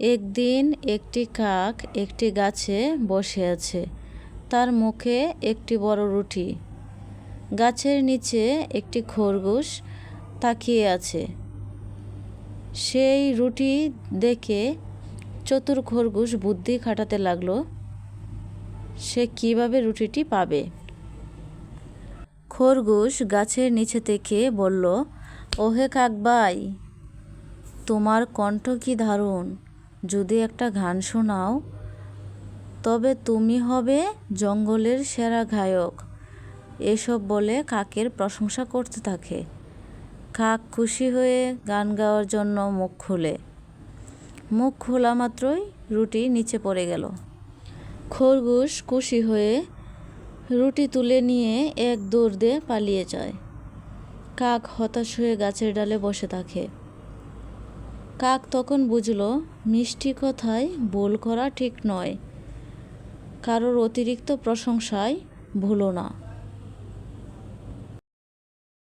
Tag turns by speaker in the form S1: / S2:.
S1: একদিন একটি কাক একটি গাছে বসে আছে। তার মুখে একটি বড় রুটি। গাছের নিচে একটি খরগোশ তাকিয়ে আছে। সেই রুটি দেখে চতুর খরগোশ বুদ্ধি খাটাতে লাগল, সে কীভাবে রুটিটি পাবে? খরগোশ গাছের নিচে থেকে বলল, ওহে কাকবাই তোমার কণ্ঠ কি দারুণ? যদি একটা গান শোনাও, তবে তুমি হবে জঙ্গলের সেরা গায়ক। এসব বলে কাকের প্রশংসা করতে থাকে। কাক খুশি হয়ে গান গাওয়ার জন্য মুখ খুলে। মুখ খোলা মাত্রই রুটি নিচে পড়ে গেল। খরগোশ খুশি হয়ে রুটি তুলে নিয়ে এক দৌড় দিয়ে পালিয়ে যায়। কাক হতাশ হয়ে গাছের ডালে বসে থাকে। কাক তখন বুঝল মিষ্টি কথায় ভুল করা ঠিক নয়। কারোর অতিরিক্ত প্রশংসায় ভুলো না।